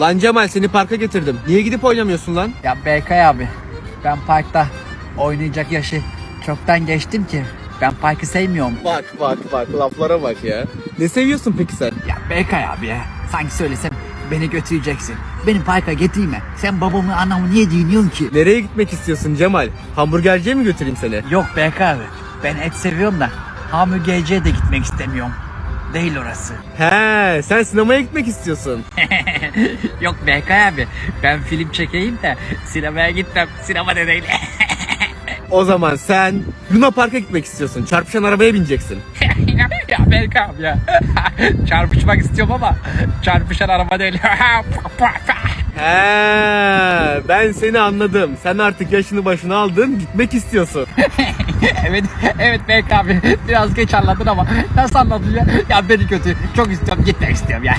Lan Cemal seni parka getirdim. Niye gidip oynamıyorsun lan? Ya Berkay abi ben parkta oynayacak yaşı çoktan geçtim ki. Ben parkı sevmiyorum. Bak bak bak laflara bak ya. Ne seviyorsun peki sen? Ya Berkay abi ya sanki söylesem beni götüreceksin. Beni parka getirme. Sen babamı anamı niye dinliyorsun ki? Nereye gitmek istiyorsun Cemal? Hamburgerciye mi götüreyim seni? Yok Berkay abi ben et seviyorum da hamburgerciye de gitmek istemiyorum. Değil orası. He, sen sinemaya gitmek istiyorsun. Yok Berkay abi ben film çekeyim de sinemaya gitmem. Sinema da değil. O zaman sen Luna Park'a gitmek istiyorsun. Çarpışan arabaya bineceksin. ya Berkay abi ya. Çarpışmak istiyorum ama çarpışan araba değil. He, ben seni anladım. Sen artık yaşını başına aldın, gitmek istiyorsun. evet, evet Berkay abi biraz geç anladın ama nasıl anladın ya? Ya beni kötü çok istiyorum gitmek istiyorum ya.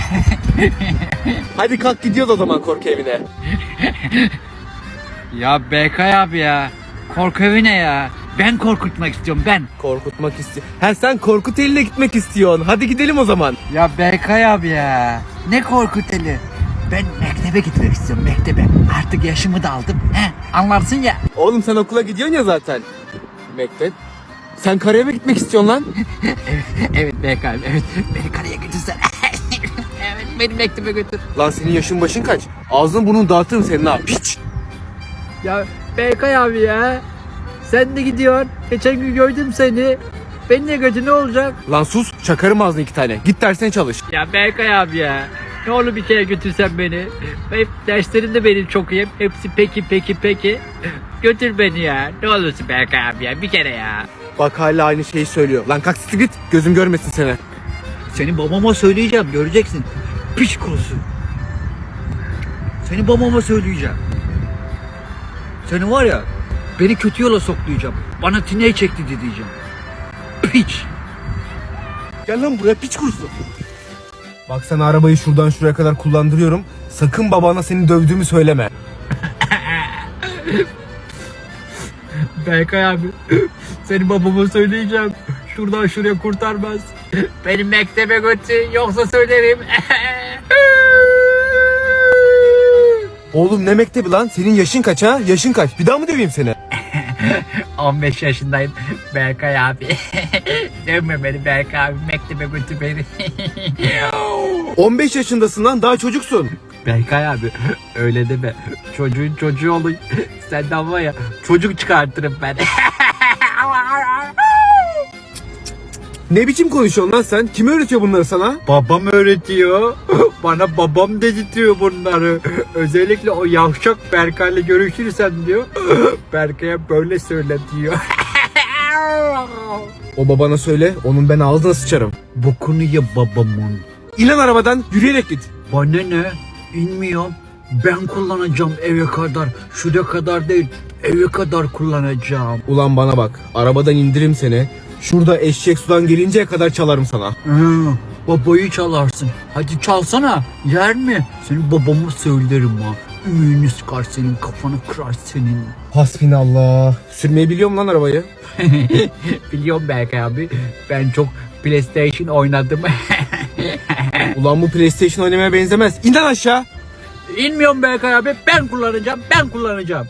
Hadi kalk gidiyoruz o zaman korku evine. ya Berkay abi ya korku evi ne ya? Ben korkutmak istiyorum ben. Korkutmak istiyor. He sen Korkut eline gitmek istiyorsun. Hadi gidelim o zaman. Ya Berkay abi ya ne korkuteli. Ben mektebe gitmek istiyorum mektebe. Artık yaşımı da aldım. He, anlarsın ya. Oğlum sen okula gidiyorsun ya zaten. Mektep. Sen karaya mı gitmek istiyorsun lan? Evet, evet Berkay evet. Beni karaya götürsen. evet beni mektebe götür. Lan senin yaşın başın kaç? Ağzını burnunu dağıtırım senin ha. Piç. Ya Berkay abi ya. Sen de gidiyorsun. Geçen gün gördüm seni. Benimle götü ne olacak? Lan sus çakarım ağzına iki tane. Git dersine çalış. Ya Berkay abi ya. Ne olur bir kere götürsen beni. Hep derslerim de benim çok iyi. Hepsi peki peki peki. Götür beni ya. Ne olursun Berkay abi ya. Bir kere ya. Bak hala aynı şeyi söylüyor. Lan kalk siktir git. Gözüm görmesin seni. Seni babama söyleyeceğim. Göreceksin. Piç kurusu. Seni babama söyleyeceğim. Seni var ya beni kötü yola soklayacağım. Bana tineyi çekti diyeceğim. Piç. Gel lan buraya piç kurusu. Bak sen arabayı şuradan şuraya kadar kullandırıyorum. Sakın babana seni dövdüğümü söyleme. Berkay abi seni babama söyleyeceğim. Şuradan şuraya kurtarmaz. Beni mektebe götür yoksa söylerim. Oğlum ne mektebi lan? Senin yaşın kaç ha? Yaşın kaç? Bir daha mı döveyim seni? 15 yaşındayım Berkay abi. Dövme beni Berkay abi mektebe götür beni. 15 yaşındasın lan daha çocuksun. Berkay abi öyle deme. Çocuğun çocuğu olun. Senden var ya çocuk çıkartırım ben. Ne biçim konuşuyorsun lan sen? Kim öğretiyor bunları sana? babam öğretiyor. Bana babam dedirtiyor bunları. Özellikle o yavşak Berkay'la görüşürsen diyor. Berkay'a böyle söyle diyor. O babana söyle, onun ben ağzına sıçarım. Bokunu ye babamın. İn lan arabadan, yürüyerek git. Bana ne? İnmiyorum. Ben kullanacağım eve kadar. Şuraya kadar değil. Eve kadar kullanacağım. Ulan bana bak, arabadan indirim seni. Şurada eşek sudan gelinceye kadar çalarım sana. Hı, babayı çalarsın. Hadi çalsana. Yer mi? Senin babamı söylerim ha. Ümüğünü sıkar senin kafanı kırar senin. Hasbinallah. Sürmeyi biliyorum lan arabayı. Biliyorum Berkay abi. Ben çok PlayStation oynadım. Ulan bu PlayStation oynamaya benzemez. İn lan aşağı. İnmiyorum Berkay abi. Ben kullanacağım. Ben kullanacağım.